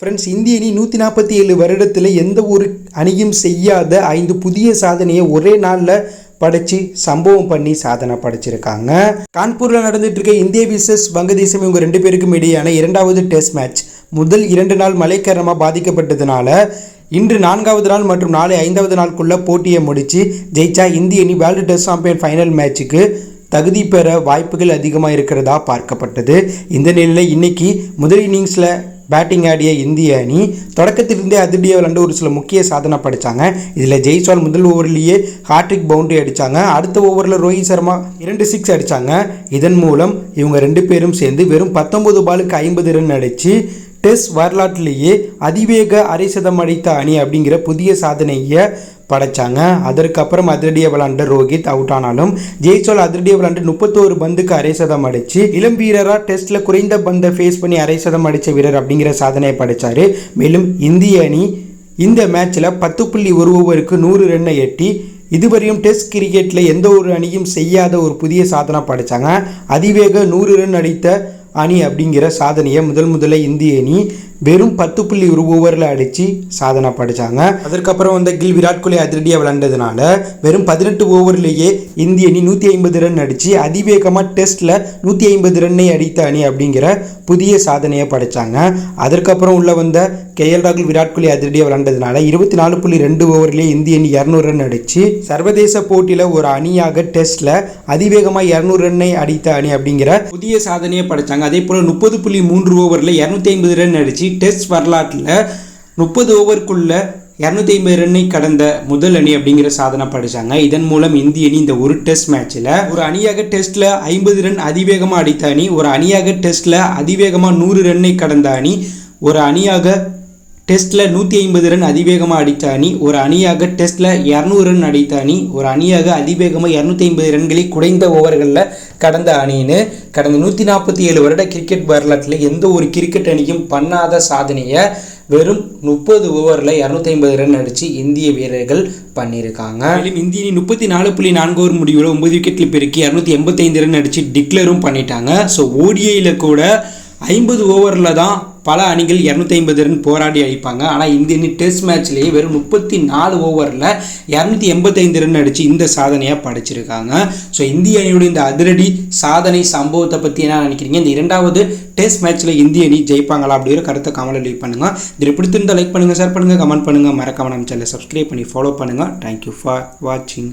Friends இந்திய அணி நூற்றி நாற்பத்தி ஏழு வருடத்தில் எந்த ஒரு அணியும் செய்யாத ஐந்து புதிய சாதனையை ஒரே நாளில் படைச்சு சம்பவம் பண்ணி சாதனை படைச்சிருக்காங்க. கான்பூரில் நடந்துட்டு இருக்க இந்திய விசஸ் வங்கதேசம் இவங்க ரெண்டு பேருக்கும் இடையேயான இரண்டாவது டெஸ்ட் மேட்ச் முதல் இரண்டு நாள் மழை பாதிக்கப்பட்டதுனால இன்று நான்காவது நாள் மற்றும் நாளை ஐந்தாவது நாளுக்குள்ளே போட்டியை முடித்து ஜெயிச்சா இந்திய அணி வேர்ல்டு டெஸ்ட் சாம்பியன் ஃபைனல் மேட்சுக்கு தகுதி பெற வாய்ப்புகள் அதிகமாக இருக்கிறதா பார்க்கப்பட்டது. இந்த நிலையில் இன்னைக்கு முதல் இன்னிங்ஸில் பேட்டிங் ஆடிய இந்திய அணி தொடக்கத்திலிருந்தே அதிரடியாக விளாண்டு ஒரு சில முக்கிய சாதனை படித்தாங்க இதில் ஜெய்ஸ்வால் முதல் ஓவர்லேயே ஹாட்ரிக் பவுண்டரி அடித்தாங்க அடுத்த ஓவரில் ரோஹித் சர்மா இரண்டு சிக்ஸ் அடித்தாங்க இதன் மூலம் இவங்க ரெண்டு பேரும் சேர்ந்து வெறும் பத்தொன்பது பாலுக்கு ஐம்பது ரன் அடித்து டெஸ்ட் வரலாற்றிலேயே அதிவேக அரை சதம் அடித்த அணி அப்படிங்கிற புதிய சாதனையை படைச்சாங்க. அதற்கப்புறம் அதிரடியை விளாண்ட ரோஹித் அவுட் ஆனாலும் ஜெய்சோல் அதிரடியை விளாண்டு முப்பத்தோரு பந்துக்கு அரை சதம் அடிச்சு இளம் வீரராக டெஸ்ட்டில் குறைந்த பந்தை ஃபேஸ் பண்ணி அரை சதம் அடித்த வீரர் அப்படிங்கிற சாதனையை படைச்சாரு. மேலும் இந்திய அணி இந்த மேட்ச்சில் பத்து புள்ளி ஒரு ஓவருக்கு நூறு ரன்னை எட்டி இதுவரையும் டெஸ்ட் கிரிக்கெட்டில் எந்த ஒரு அணியும் செய்யாத ஒரு புதிய சாதனை படைச்சாங்க. அதிவேக நூறு ரன் அடித்த அணி அப்படிங்கிற சாதனையை முதல் முதல்ல இந்திய அணி வெறும் பத்து புள்ளி ஒரு ஓவரில் அடித்து சாதனை படித்தாங்க அதற்கப்புறம் வந்த கில் விராட் கோலி அதிரடியாக விளாண்டதுனால வெறும் பதினெட்டு ஓவர்லேயே இந்திய அணி நூற்றி ஐம்பது ரன் அடித்து அதிவேகமாக டெஸ்ட்டில் நூற்றி ஐம்பது ரன்னை அடித்த அணி அப்படிங்கிற புதிய சாதனையை படைச்சாங்க. அதற்கப்புறம் உள்ள வந்த கேஎல் ராகுல் விராட் கோலி அதிரடியாக விளாண்டதுனால இருபத்தி நாலு புள்ளி ரெண்டு ஓவர்லேயே இந்திய அணி இரநூறு ரன் அடித்து சர்வதேச போட்டியில் ஒரு அணியாக டெஸ்ட்டில் அதிவேகமாக இரநூறு ரன்னை அடித்த அணி அப்படிங்கிற புதிய சாதனையை படைச்சாங்க. அதே போல் முப்பது புள்ளி மூன்று ஓவரில் இரநூத்தி ஐம்பது ரன் அடித்து டெஸ்ட் வரலாற்றில் முப்பது ஓவருக்குள்ள இரநூத்தி ஐம்பது ரன்னை கடந்த முதல் அணி அப்படிங்கிற சாதனை படித்தாங்க இதன் மூலம் இந்திய அணி இந்த ஒரு டெஸ்ட் மேட்ச்சில் ஒரு அணியாக டெஸ்ட்டில் ஐம்பது ரன் அதிவேகமாக அடித்த அணி ஒரு அணியாக டெஸ்ட்டில் அதிவேகமாக நூறு ரன்னை கடந்த அணி ஒரு அணியாக டெஸ்ட்டில் நூற்றி ஐம்பது ரன் அதிவேகமாக அடித்த அணி ஒரு அணியாக டெஸ்ட்டில் இரநூறு ரன் அடித்த அணி ஒரு அணியாக அதிவேகமாக இரநூத்தி ஐம்பது ரன்களை குறைந்த ஓவர்களில் கடந்த அணின்னு கடந்த நூற்றி நாற்பத்தி ஏழு வருட கிரிக்கெட் வரலாற்றில் எந்த ஒரு கிரிக்கெட் அணியும் பண்ணாத சாதனையை வெறும் முப்பது ஓவரில் இரநூத்தி ஐம்பது ரன் அடித்து இந்திய வீரர்கள் பண்ணியிருக்காங்க மேலும் இந்திய அணி முப்பத்தி நாலு புள்ளி நான்கு ஓவர் முடிவில் ஒன்பது விக்கெட்டில் பெருக்கி இரநூத்தி எண்பத்தைந்து ரன் அடித்து டிக்ளரும் பண்ணிட்டாங்க. ஸோ ஓடிஐயில் கூட ஐம்பது ஓவரில் தான் பல அணிகள் இரநூத்தி ஐம்பது ரன் போராடி அடிப்பாங்க ஆனால் இந்திய அணி டெஸ்ட் மேட்ச்லேயே வெறும் முப்பத்தி நாலு ஓவரில் இரநூத்தி எண்பத்தைந்து ரன் அடித்து இந்த சாதனையாக படைச்சிருக்காங்க. ஸோ இந்திய அணியுடைய இந்த அதிரடி சாதனை சம்பவத்தை பற்றி என்ன நினைக்கிறீங்க? இந்த இரண்டாவது டெஸ்ட் மேட்ச்சில் இந்திய அணி ஜெயிப்பாங்களா அப்படிங்கிற கருத்தை கமெண்ட் லீவ் பண்ணுங்கள் இதில் பிடித்திருந்தால் லைக் பண்ணுங்கள் ஷேர் பண்ணுங்கள் கமெண்ட் பண்ணுங்கள் மறக்காம நம்ம சேனலை சப்ஸ்கிரைப் பண்ணி ஃபாலோ பண்ணுங்கள் தேங்க்யூ ஃபார் வாட்சிங்